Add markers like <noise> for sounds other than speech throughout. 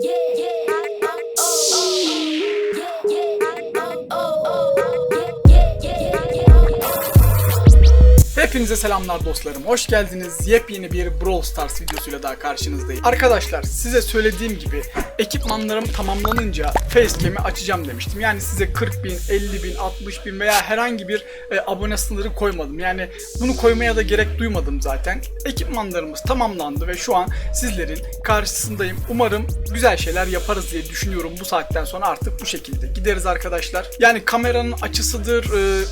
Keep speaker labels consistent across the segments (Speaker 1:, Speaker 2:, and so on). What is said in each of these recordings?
Speaker 1: Yeah,
Speaker 2: Hepinize selamlar dostlarım. Hoş geldiniz. Yepyeni bir Brawl Stars videosuyla daha karşınızdayım. Arkadaşlar size söylediğim gibi ekipmanlarım tamamlanınca Facecam'i açacağım demiştim. Yani size 40 bin, 50 bin, 60 bin veya herhangi bir e, abone sınırı koymadım. Yani bunu koymaya da gerek duymadım zaten. Ekipmanlarımız tamamlandı ve şu an sizlerin karşısındayım. Umarım güzel şeyler yaparız diye düşünüyorum bu saatten sonra artık bu şekilde gideriz arkadaşlar. Yani kameranın açısıdır, e,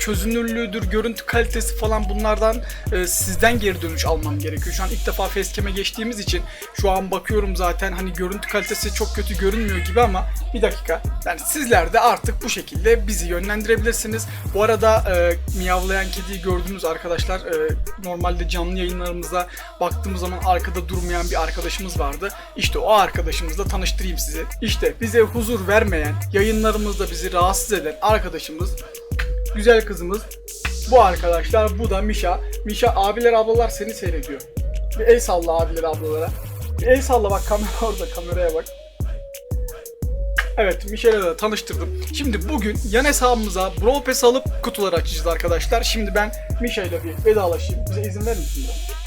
Speaker 2: çözünürlüğüdür, görüntü kalitesi falan bunlardan e, sizden geri dönüş almam gerekiyor. Şu an ilk defa facecam'e geçtiğimiz için şu an bakıyorum zaten hani görüntü kalitesi çok kötü görünmüyor gibi ama bir dakika. Yani sizler de artık bu şekilde bizi yönlendirebilirsiniz. Bu arada e, miyavlayan kediyi gördüğünüz arkadaşlar e, normalde canlı yayınlarımıza baktığımız zaman arkada durmayan bir arkadaşımız vardı. İşte o arkadaşımızla tanıştırayım sizi. İşte bize huzur vermeyen, yayınlarımızda bizi rahatsız eden arkadaşımız güzel kızımız bu arkadaşlar. Bu da Mişa. Mişa abiler ablalar seni seyrediyor. Bir el salla abiler ablalara. Bir el salla bak kamera <laughs> orada kameraya bak. Evet Mişa'yla da tanıştırdım. Şimdi bugün yan hesabımıza Brawl Pass alıp kutuları açacağız arkadaşlar. Şimdi ben Mişa'yla bir vedalaşayım. Bize izin verir misin? biraz?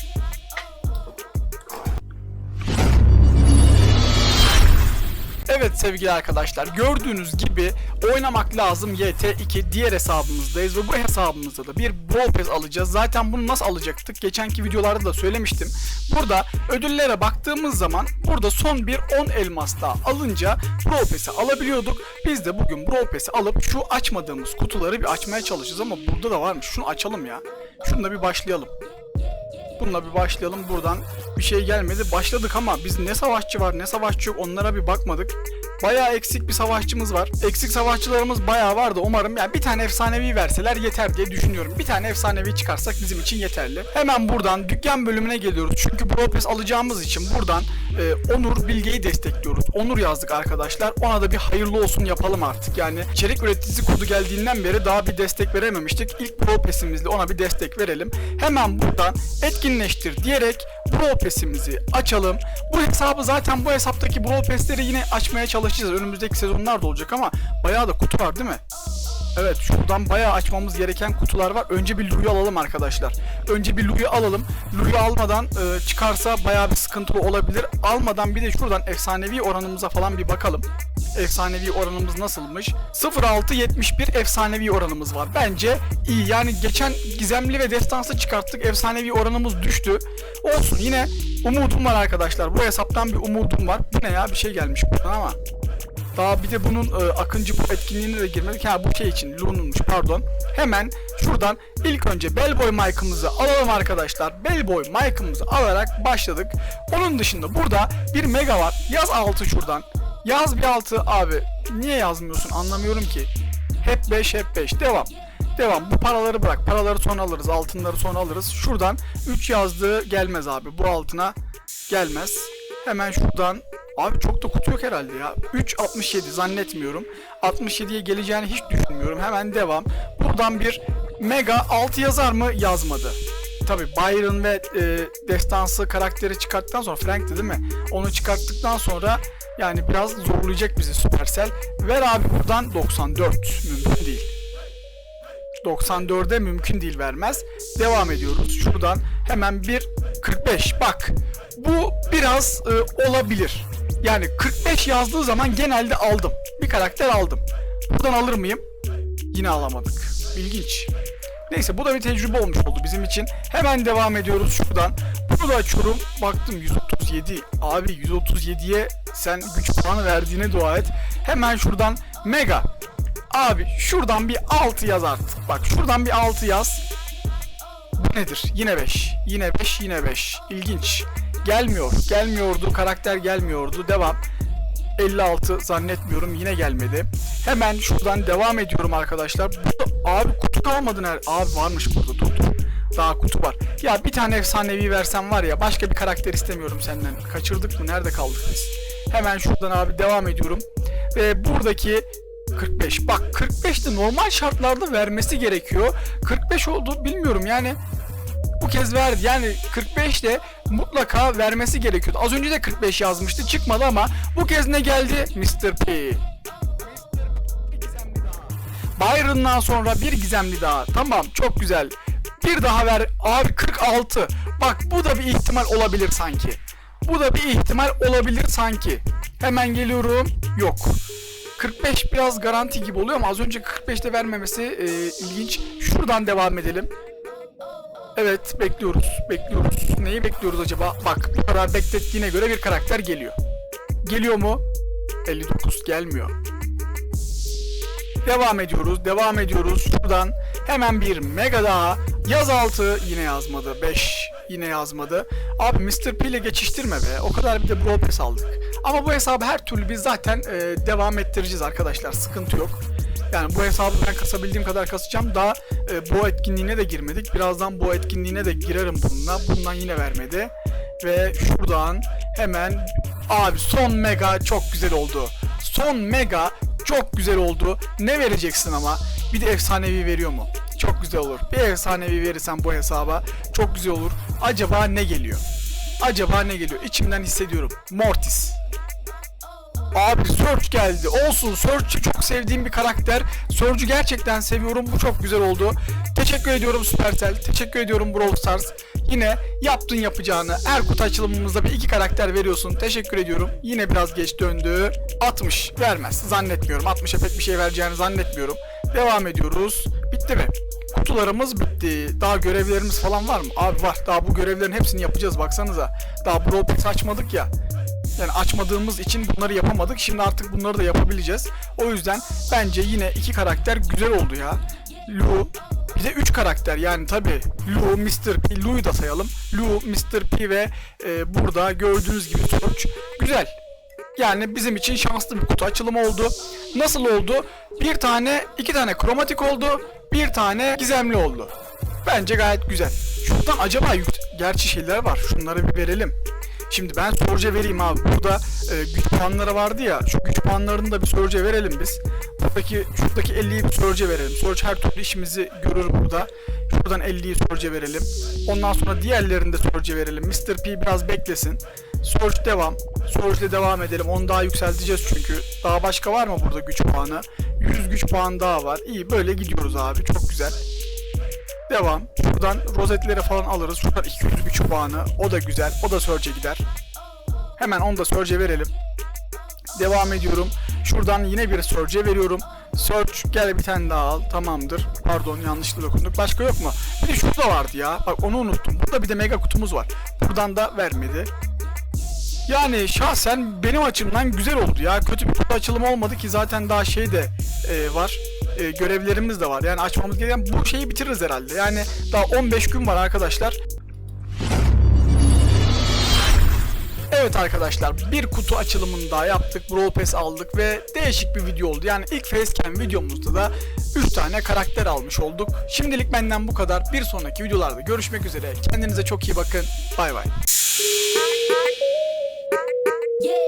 Speaker 2: Sevgili arkadaşlar gördüğünüz gibi oynamak lazım YT2 diğer hesabımızdayız ve bu hesabımızda da bir Brawl Pass alacağız. Zaten bunu nasıl alacaktık? Geçenki videolarda da söylemiştim. Burada ödüllere baktığımız zaman burada son bir 10 elmas daha alınca Brawl Pass'i alabiliyorduk. Biz de bugün Brawl Pass'i alıp şu açmadığımız kutuları bir açmaya çalışacağız ama burada da varmış. Şunu açalım ya. Şununla bir başlayalım. Bununla bir başlayalım. Buradan bir şey gelmedi. Başladık ama biz ne savaşçı var ne savaşçı yok onlara bir bakmadık. Bayağı eksik bir savaşçımız var. Eksik savaşçılarımız bayağı vardı. Umarım yani bir tane efsanevi verseler yeter diye düşünüyorum. Bir tane efsanevi çıkarsak bizim için yeterli. Hemen buradan dükkan bölümüne geliyoruz. Çünkü Pass alacağımız için buradan e, Onur Bilge'yi destekliyoruz. Onur yazdık arkadaşlar. Ona da bir hayırlı olsun yapalım artık. Yani içerik üreticisi kodu geldiğinden beri daha bir destek verememiştik. İlk Brawl Pass'imizle ona bir destek verelim. Hemen buradan etkinleştir diyerek Brawl Pass'imizi açalım. Bu hesabı zaten bu hesaptaki Brawl Pass'leri yine açmaya çalışacağız. Önümüzdeki sezonlar da olacak ama bayağı da kutu var değil mi? Evet şuradan bayağı açmamız gereken kutular var. Önce bir Lu'yu alalım arkadaşlar. Önce bir Lu'yu alalım. Lu'yu almadan e, çıkarsa bayağı bir sıkıntılı olabilir. Almadan bir de şuradan efsanevi oranımıza falan bir bakalım. Efsanevi oranımız nasılmış? 0.671 efsanevi oranımız var. Bence iyi. Yani geçen gizemli ve destansı çıkarttık. Efsanevi oranımız düştü. Olsun yine umudum var arkadaşlar. Bu hesaptan bir umudum var. Bu ne ya? Bir şey gelmiş buradan ama. Daha bir de bunun e, Akıncı bu etkinliğine de girmedik. Ha bu şey için Luna'nmış pardon. Hemen şuradan ilk önce Bellboy Mike'ımızı alalım arkadaşlar. Bellboy Mike'ımızı alarak başladık. Onun dışında burada bir mega var. Yaz altı şuradan. Yaz bir altı abi. Niye yazmıyorsun anlamıyorum ki. Hep 5 hep 5. Devam. Devam. Bu paraları bırak. Paraları sonra alırız. Altınları sonra alırız. Şuradan 3 yazdığı gelmez abi. Bu altına gelmez. Hemen şuradan Abi çok da kutu yok herhalde ya. 3.67 zannetmiyorum. 67'ye geleceğini hiç düşünmüyorum. Hemen devam. Buradan bir mega 6 yazar mı? Yazmadı. Tabi Byron ve e, destansı karakteri çıkarttıktan sonra Frank'ti değil mi? Onu çıkarttıktan sonra yani biraz zorlayacak bizi Supercell. Ver abi buradan 94. Mümkün değil. 94'e mümkün değil vermez. Devam ediyoruz. Şuradan hemen bir 45. Bak bu biraz e, olabilir. Yani 45 yazdığı zaman genelde aldım. Bir karakter aldım. Buradan alır mıyım? Yine alamadık. İlginç. Neyse bu da bir tecrübe olmuş oldu bizim için. Hemen devam ediyoruz şuradan. Bunu da açıyorum. Baktım 137. Abi 137'ye sen güç puanı verdiğine dua et. Hemen şuradan mega. Abi şuradan bir 6 yaz artık. Bak şuradan bir 6 yaz. Bu nedir? Yine 5. Yine 5, yine 5. İlginç. Gelmiyor. Gelmiyordu. Karakter gelmiyordu. Devam. 56 zannetmiyorum. Yine gelmedi. Hemen şuradan devam ediyorum arkadaşlar. Burada abi kutu kalmadı nerede? Abi varmış burada. Dur dur. Daha kutu var. Ya bir tane efsanevi versem var ya başka bir karakter istemiyorum senden. Kaçırdık mı? Nerede kaldık biz? Hemen şuradan abi devam ediyorum. Ve buradaki 45. Bak 45 de normal şartlarda vermesi gerekiyor. 45 oldu bilmiyorum yani. Bu kez verdi. Yani 45 de mutlaka vermesi gerekiyordu. Az önce de 45 yazmıştı. Çıkmadı ama bu kez ne geldi? Mr. P. Byron'dan sonra bir gizemli daha. Tamam çok güzel. Bir daha ver. Abi 46. Bak bu da bir ihtimal olabilir sanki. Bu da bir ihtimal olabilir sanki. Hemen geliyorum. Yok. 45 biraz garanti gibi oluyor ama az önce 45'te vermemesi e, ilginç. Şuradan devam edelim. Evet bekliyoruz. Bekliyoruz. Neyi bekliyoruz acaba? Bak bu kadar beklettiğine göre bir karakter geliyor. Geliyor mu? 59 gelmiyor. Devam ediyoruz, devam ediyoruz. Şuradan hemen bir mega daha. Yaz altı yine yazmadı. 5 yine yazmadı. Abi Mr. P ile geçiştirme be. O kadar bir de Brawl Pass aldık. Ama bu hesabı her türlü biz zaten e, devam ettireceğiz arkadaşlar. Sıkıntı yok. Yani bu hesabı ben kasabildiğim kadar kasacağım. Daha e, bu etkinliğine de girmedik. Birazdan bu etkinliğine de girerim bununla. Bundan yine vermedi. Ve şuradan hemen abi son mega çok güzel oldu. Son mega çok güzel oldu. Ne vereceksin ama? Bir de efsanevi veriyor mu? Çok güzel olur. Bir efsanevi verirsen bu hesaba çok güzel olur. Acaba ne geliyor? Acaba ne geliyor? İçimden hissediyorum. Mortis. Abi Surge geldi. Olsun Surge çok sevdiğim bir karakter. Surge'ü gerçekten seviyorum. Bu çok güzel oldu. Teşekkür ediyorum Supercell. Teşekkür ediyorum Brawl Stars. Yine yaptın yapacağını. Her kutu açılımımızda bir iki karakter veriyorsun. Teşekkür ediyorum. Yine biraz geç döndü. 60 vermez. Zannetmiyorum. 60'a pek bir şey vereceğini zannetmiyorum. Devam ediyoruz. Bitti mi? Kutularımız bitti. Daha görevlerimiz falan var mı? Abi var. Daha bu görevlerin hepsini yapacağız baksanıza. Daha Brawl Pass açmadık ya. Yani açmadığımız için bunları yapamadık. Şimdi artık bunları da yapabileceğiz. O yüzden bence yine iki karakter güzel oldu ya. Lu bir de 3 karakter yani tabi Lu, Mr. P, Lu'yu da sayalım. Lu, Mr. P ve e, burada gördüğünüz gibi Surge. Güzel. Yani bizim için şanslı bir kutu açılımı oldu. Nasıl oldu? Bir tane, iki tane kromatik oldu. Bir tane gizemli oldu. Bence gayet güzel. Şuradan acaba gerçi şeyler var. Şunları bir verelim. Şimdi ben Surge'e vereyim abi. Burada e, güç puanları vardı ya. Şu güç puanlarını da bir Surge'e verelim biz. Buradaki şuradaki 50'yi bir Surge'e verelim. Surge her türlü işimizi görür burada. Şuradan 50'yi Surge'e verelim. Ondan sonra diğerlerini de Surge'e verelim. Mr. P biraz beklesin. Surge devam. Surge'le devam edelim. Onu daha yükselteceğiz çünkü. Daha başka var mı burada güç puanı? 100 güç puan daha var. İyi böyle gidiyoruz abi. Çok güzel. Devam. Şuradan rozetleri falan alırız. Şuradan 200 güç puanı. O da güzel. O da Surge'e gider. Hemen onu da Surge'e verelim. Devam ediyorum. Şuradan yine bir Surge'e veriyorum. Surge gel bir tane daha al. Tamamdır. Pardon yanlışlıkla dokunduk. Başka yok mu? Bir de şurada vardı ya. Bak onu unuttum. Burada bir de mega kutumuz var. Buradan da vermedi. Yani şahsen benim açımdan güzel oldu ya. Kötü bir kutu açılımı olmadı ki zaten daha şey de e, var. E, görevlerimiz de var. Yani açmamız gereken bu şeyi bitiririz herhalde. Yani daha 15 gün var arkadaşlar. Evet arkadaşlar bir kutu açılımını daha yaptık. Brawl Pass aldık ve değişik bir video oldu. Yani ilk facecam videomuzda da 3 tane karakter almış olduk. Şimdilik benden bu kadar. Bir sonraki videolarda görüşmek üzere. Kendinize çok iyi bakın. Bay bay.
Speaker 1: Yeah.